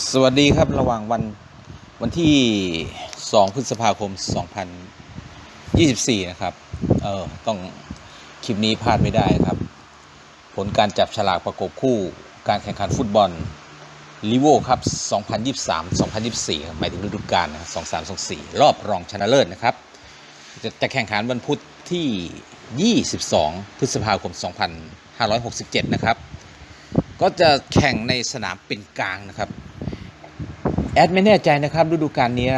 สวัสดีครับระหว่างวันวันที่ 2 พฤษภาคม 2024 นะครับ เออต้องคลิปนี้พลาดไม่ได้ครับ ผลการจับฉลากประกบคู่การแข่งขันฟุตบอลลิโวครับ 2023-2024ครับหมายถึงฤดูกาลนะ23-24 รอบรองชนะเลิศนะครับ จะจะแข่งขันวันพุธที่ 22 พฤษภาคม 2567 นะครับ ก็จะแข่งในสนามเป็นกลางนะครับ แอดไม่แน่ใจนะครับฤดูกาลนี้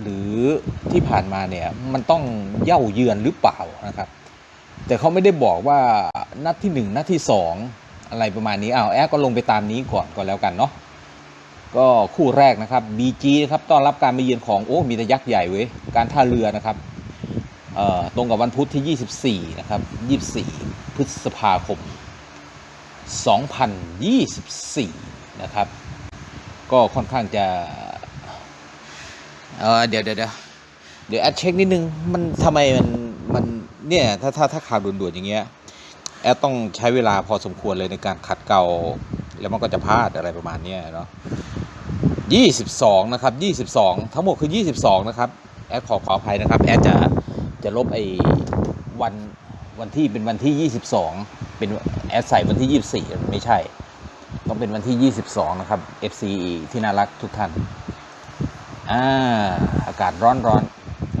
หรือที่ผ่านมาเนี่ยมันต้องเย่าเยือนหรือเปล่านะครับ แต่เขาไม่ได้บอกว่านัดที่หนึ่งนัดที่สองอะไรประมาณนี้อ้าวแอดก็ลงไปตามนี้ก่อนก็แล้วกันเนาะก็คู่แรกนะครับ BG นะครับต้อนรับการมาเยือนของโอ้มีแต่ยักษ์ใหญ่เว้ยการท่าเรือนะครับตรงกับวันพุธที่ 24 นะครับ 24 พฤษภาคม 2024 นะครับ ก็ค่อนข้างจะเออเดี๋ยวเดี๋ยวเดี๋ยวเดี๋ยวแอดเช็คนิดนึง มันทำไมมันมันเนี่ยถ้าถ้าถ้าข่าวด่วนๆอย่างเงี้ยแอดต้องใช้เวลาพอสมควรเลยในการขัดเกลาแล้วมันก็จะพลาดอะไรประมาณเนี้ยเนาะยี่สิบสองนะครับยี่สิบสองทั้งหมดคือยี่สิบสองนะครับแอดขอขออภัยนะครับแอดจะจะลบไอ้วันวันที่เป็นวันที่ยี่สิบสองเป็นแอดใส่วันที่ยี่สิบสี่ไม่ใช่ ต้องเป็นวันที่ 22 นะครับ FC ที่น่ารักทุกท่านอ่าอากาศร้อนร้อน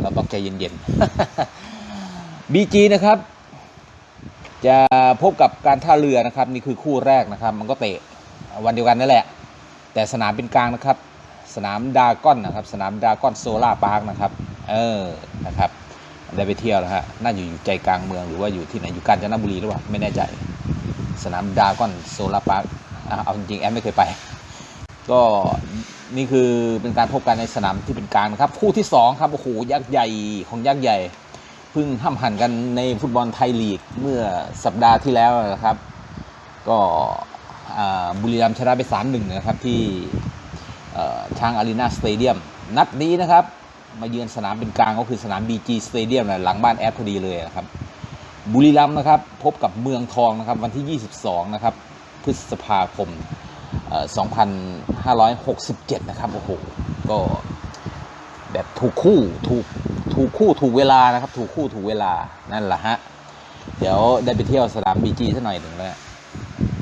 เราต้องใจเย็นๆ BG นะครับ จะพบกับการท่าเรือนะครับ นี่คือคู่แรกนะครับ มันก็เตะวันเดียวกันนั่นแหละ แต่สนามเป็นกลางนะครับ สนามดาก้อนนะครับ สนามดาก้อนโซล่าพาร์คนะครับ เออนะครับได้ไปเที่ยวแล้วฮะน่าอยู่อยู่ใจกลางเมืองหรือว่าอยู่ที่ไหนอยู่กาญจนบุรีหรือเปล่าไม่แน่ใจ สนามดาก้อนโซล่าพาร์ค เอาจริงแอดไม่เคยไป ก็นี่คือเป็นการพบกันในสนามที่เป็นกลางครับ คู่ที่สองครับโอ้โหยักษ์ใหญ่ของยักษ์ใหญ่เพิ่งห้ำหันกันในฟุตบอลไทยลีกเมื่อสัปดาห์ที่แล้วนะครับ ก็บุรีรัมย์ชนะไป 3-1 นะครับที่ช้างอารีนาสเตเดียมนัดนี้นะครับ มาเยือนสนามเป็นกลางก็คือสนาม BG Stadium นะหลังบ้านแอดพอดีเลยนะครับ บุรีรัมย์นะครับ พบกับเมืองทองนะครับ วันที่ 22 นะครับ พฤษภาคม 2567 นะครับ โอ้โห ก็แบบถูกคู่ถูกถูกคู่ถูกเวลานะครับ ถูกคู่ถูกเวลานั่นแหละฮะ เดี๋ยวได้ไปเที่ยวสนามบีจีสักหน่อยหนึ่งแล้ว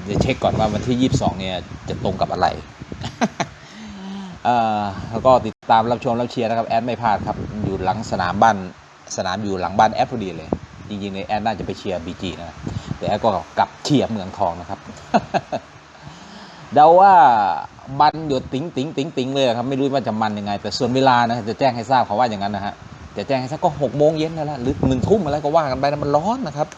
เดี๋ยวเช็คก่อนว่าวันที่ 22 เนี่ยจะตรงกับอะไรแล้วก็ติดตามรับชมรับเชียร์นะครับ แอดไม่พลาดครับ อยู่หลังสนามบ้านสนามอยู่หลังบ้านแอดพอดีเลย จริงๆในแอดน่าจะไปเชียร์บีจีนะ แต่แอดก็กลับเชียร์เมืองทองนะครับ เดาว่ามันหยดติ๋งติ๋งติ๋งติ๋งเลยครับไม่รู้ว่าจะมันยังไง แต่ส่วนเวลานะจะแจ้งให้ทราบเขาว่าอย่างนั้นนะฮะจะแจ้งให้ทราบก็หกโมงเย็นนั่นแหละหรือหนึ่งทุ่มอะไรก็ว่ากันไปนะมันร้อนนะครับ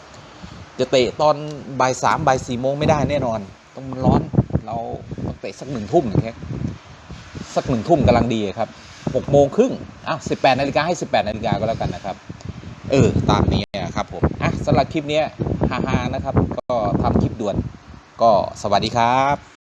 จะเตะตอนบ่ายสามบ่ายสี่โมงไม่ได้แน่นอน ต้องมันร้อนเราต้องเตะสักหนึ่งทุ่มอย่างเงี้ยสักหนึ่งทุ่มกำลังดีครับหกโมงครึ่งอะสิบแปดนาฬิกาให้สิบแปดนาฬิกาก็แล้วกันนะครับ เออ ตามนี้นะครับผม สำหรับคลิปนี้ยฮาๆนะครับ ก็ทำคลิปด่วน ก็สวัสดีครับ